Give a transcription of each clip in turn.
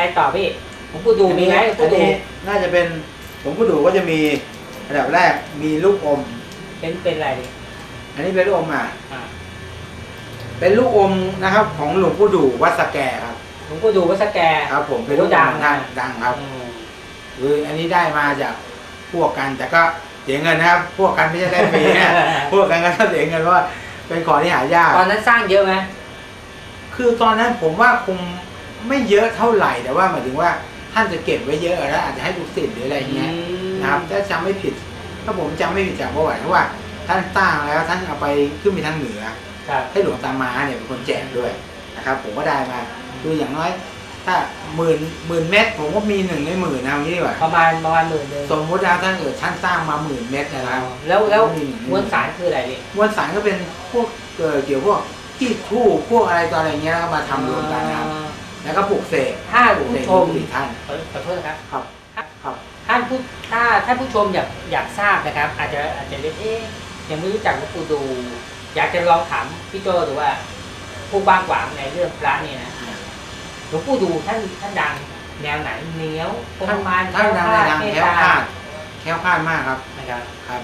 มีอะไรต่อพี่ผมพูดดูมีไหมผมพูอัดนดูนี้น่าจะเป็นผมก็ดูก็จะมีอันดับแรกมีลูกอม เป็นเป็นอะไรดิอันนี้เป็นลูกอมอะ อ่าเป็นลูกอมนะครับ ของหลวงปู่ดูวัดสแกครับ ผมก็ดูว่าสแกครับ ผมเป็นลูกอดัมงของท่านดังครับ อืมคืออันนี้ได้มาจากพวกกันแต่ก็เสียเงินนะครับ พวกกันไม่ใช่ได้ฟรีนะพวกกันก็ต้องเสียเงินเพราะว่าเป็นของที่หายาก ตอนนั้นสร้างเยอะไหมคือตอนนั้นผมว่าคง ไม่เยอะเท่าไหร่แต่ว่าหมายถึงว่าท่านจะเก็บไว้เยอะแล้วอาจจะให้ลูกศิษย์หรืออะไรเงี้ยนะครับถ้าจำไม่ผิดถ้าผมจำไม่ผิดจากประวัติเพราะว่า ท่านสร้างแล้วท่านเอาไปขึ้นไปทางเหนือครับให้หลวงตามาเนี่ยเป็นคนแจกด้วยนะครับ ผมก็ได้มาคืออย่างน้อย ถ้าหมื่นหมื่นเม็ดผมก็มีหนึ่งในหมื่นนะเอางี้ดีกว่าประมาณประมาณหมื่นหนึ่งสมมติว่าท่านเกิดท่านสร้างมาหมื่นเม็ดนะครับแล้วแล้วมีหนึ่งในหมวมื่ลนสารคืออะไรพี่มวลสารก็เป็นพวกเกิดเกี่ยวพวกที่ทูบพวกอะไรต่ออะไรเงี้ยแล้วก็มาทำรวมกันนะครับ แล้วก็ปลูกเสกถ้าปลูกผู้เสกชมที่ท่านขอขอโทษนะครับ ครับ ครับ ท่านผู้ถ้าท่านผู้ชมอยากอยากทราบนะครับ อาจจะอาจจะเรียกเอ๊ะยังไม่รู้จักหลวงปู่ดู อยากจะลองถามพี่โจดูว่า ผู้กว้างขวางในเรื่องพระเนี่ยนะหลวงปู่ดูท่านท่านดังแนวไหนเหนียวประท่านมาณท่านดังในทางเมตแคล้วตาคลาดแคล้วคลาดมากครับ นะครับครับ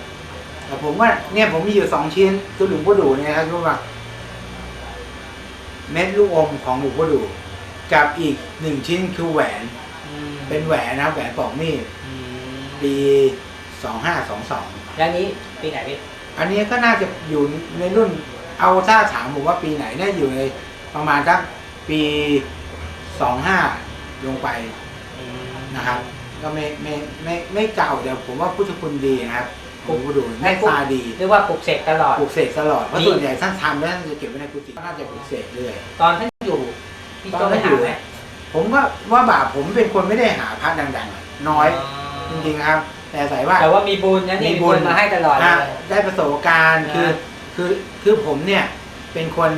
แต่ผมว่าเนี่ยผมมีอยู่สองชิ้นคือหลวงพ่อดูเนี่ยครับรู้ว่า เม็ดลูกอมของหลวงพ่อดู กับอีกหนึ่งชิ้นคือแหวนอืมเป็นแหวนนะครับแหวนปอกมีดอืมปีสองห้าสองสองแล้วนี้ปีไหนพี่อันนี้ก็น่าจะอยู่ในรุ่นเอาถ้าถามผมว่าปีไหนน่าอยู่ในประมาณสักปีสองห้าลงไปอืมนะครับ ก็ไม่ไม่ไม่ไม่เก่าแต่ผมว่าพุทธคุณดีนะครับหลวงพ่อดูเมตตาดีเรียกว่าปลุกเสกตลอดปลูกเสกตลอดเพราะนี่ส่วนใหญ่ท่านทำแล้วท่านจะเก็บไว้ในกุฏิน่าจะปลูกเสกเรื่อยตอนท่าน อยู่พี่โจไม่หาไหมผมว่าว่าบาปผมเป็นคนไม่ได้หาพระดังๆอะน้อย จริงๆครับ แต่ใส่ว่า แต่ว่ามีบุญนะนี่มีมีบุบุญ ญมาให้ตลอดเลอะย ได้ประสบการณ์นะคือคือคือผมเนี่ยเป็นคน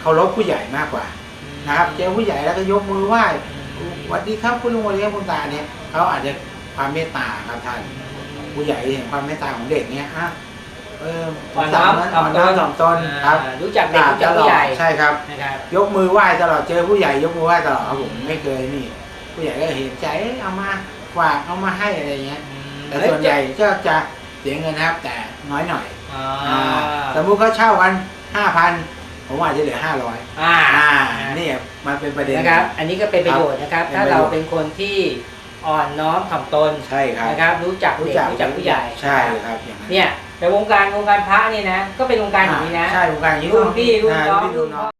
เคารพผู้ใหญ่มากกว่านะครับเจอผู้ใหญ่แล้วก็ยกมือไหว้สวัสดีครับคุณลุงสวัสดีครับคุณตาเนี่ยเขาอาจจะความเมตตาครับท่าน ผู้ใหญ่เห็นความเมตตาของเด็กเนี่ยอะ เอออ่อนน้อมอ่อนน้อมถ่อมตนครับอ่ารู้จักเด็กรู้จักตลผู้อใหดญ่ใช่ครับ นะครับยกมือไหว้ตลอดเจอผู้ใหญ่ยกมือไหว้ตลอดครับผมไม่เคยนี่ ผู้ใหญ่ก็เห็นใจเอ้ยเอามาฝากเอามาให้อะไรเงี้ย แต่ส่วนใหญ่ก็จะเสียเงินนะครับ แต่น้อยหน่อยอ่าอ่าสมมุติเขาเช่ากันห้าพันผมอาจจะเหลือห้าร้อยอ่าอ่านี่มันเป็นประเด็นนะครับ อันนี้ก็เป็นประโยชน์นะครับเป็นถ้าประโยชน์เราเป็นคนที่อ่อนน้อมถ่อมตนใช่ครับนะครับ รู้จักเด็กรู้จักผู้ใหญ่ใช่ครับอย่างนั้นเนี่ย แต่วงการวงการพระนี่นะ ก็เป็นวงการอย่างนี้นะใช่วงการอย่างนี้รุ่นพี่รุ่นาน้องพี่รุ่รุ่นนพ่น้ออง